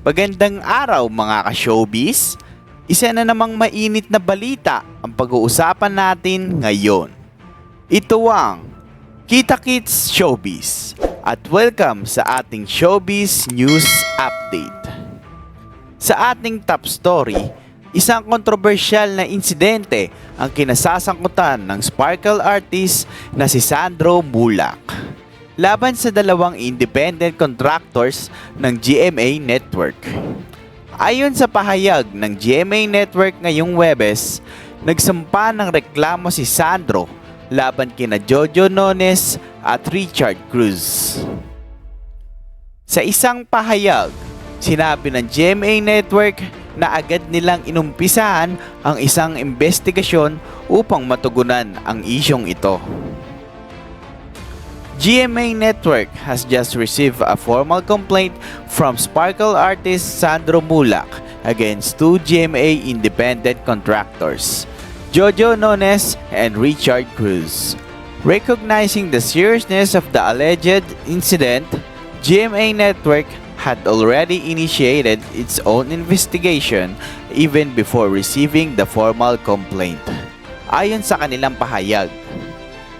Magandang araw mga ka-showbiz! Isa na namang mainit na balita ang pag-uusapan natin ngayon. Ito ang Kita Kits Showbiz at welcome sa ating Showbiz News Update. Sa ating top story, isang kontrobersyal na insidente ang kinasasangkutan ng sparkle artist na si Sandro Mulak laban sa dalawang independent contractors ng GMA Network. Ayon sa pahayag ng GMA Network ngayong Webes, nagsampa ng reklamo si Sandro laban kina Jojo Nones at Richard Cruz. Sa isang pahayag, sinabi ng GMA Network na agad nilang inumpisahan ang isang investigasyon upang matugunan ang isyong ito. GMA Network has just received a formal complaint from Sparkle artist Sandro Mulak against two GMA independent contractors, Jojo Nones and Richard Cruz. Recognizing the seriousness of the alleged incident, GMA Network had already initiated its own investigation even before receiving the formal complaint. Ayon sa kanilang pahayag,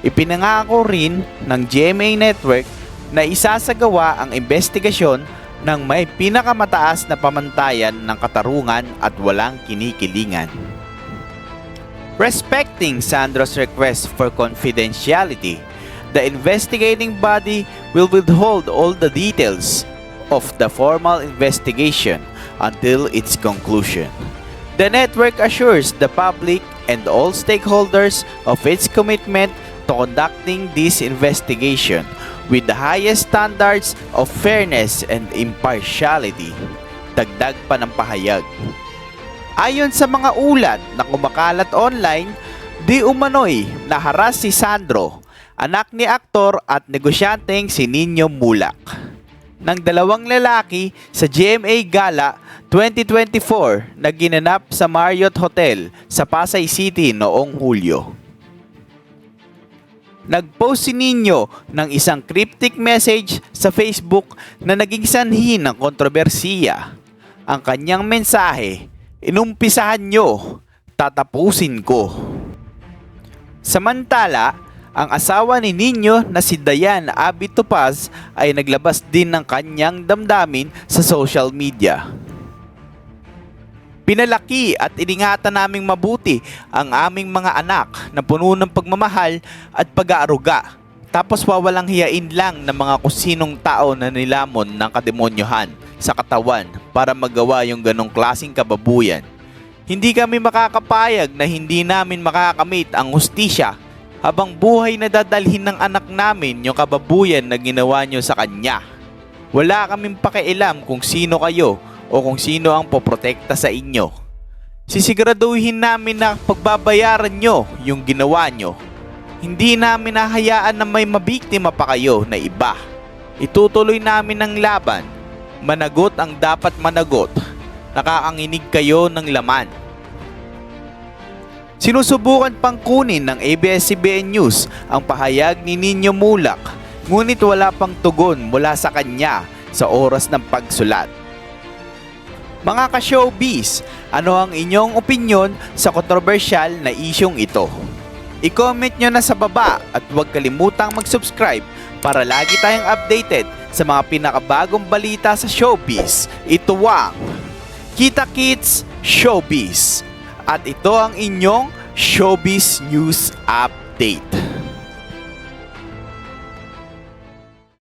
Ipinangako rin ng GMA Network na isasagawa ang investigasyon ng may pinakamataas na pamantayan ng katarungan at walang kinikilingan. Respecting Sandro's request for confidentiality, the investigating body will withhold all the details of the formal investigation until its conclusion. The network assures the public and all stakeholders of its commitment to conducting this investigation with the highest standards of fairness and impartiality. Dagdag pa ng pahayag. Ayon sa mga ulat na kumakalat online, di umano'y naharas si Sandro, anak ni aktor at negosyanteng si Nino Mulak. Ng dalawang lalaki sa GMA Gala 2024 na ginanap sa Marriott Hotel sa Pasay City noong Hulyo. Nag-post si Nino ng isang cryptic message sa Facebook na naging sanhi ng kontrobersiya. Ang kanyang mensahe, inumpisahan nyo, tatapusin ko. Samantala, ang asawa ni Nino na si Dayan Abi Topaz ay naglabas din ng kanyang damdamin sa social media. Pinalaki at iningatan naming mabuti ang aming mga anak na puno ng pagmamahal at pag-aaruga. Tapos wawalang hiyain lang ng mga kusinong tao na nilamon ng kademonyohan sa katawan para magawa yung ganong klasing kababuyan. Hindi kami makakapayag na hindi namin makakamit ang hustisya habang buhay na dadalhin ng anak namin yung kababuyan na ginawa nyo sa kanya. Wala kaming pakialam kung sino kayo o kung sino ang poprotekta sa inyo. Sisiguraduhin namin na pagbabayaran nyo yung ginawa nyo. Hindi namin nahayaan na may mabiktima pa kayo na iba. Itutuloy namin ang laban. Managot ang dapat managot. Nakakanginig kayo ng laman. Sinusubukan pang kunin ng ABS-CBN News ang pahayag ni Nino Mulak ngunit wala pang tugon mula sa kanya sa oras ng pagsulat. Mga ka-showbiz, ano ang inyong opinion sa kontrobersyal na isyong ito? I-comment nyo na sa baba at huwag kalimutang mag-subscribe para lagi tayong updated sa mga pinakabagong balita sa showbiz. Ito ang Kita Kids Showbiz. At ito ang inyong Showbiz News Update.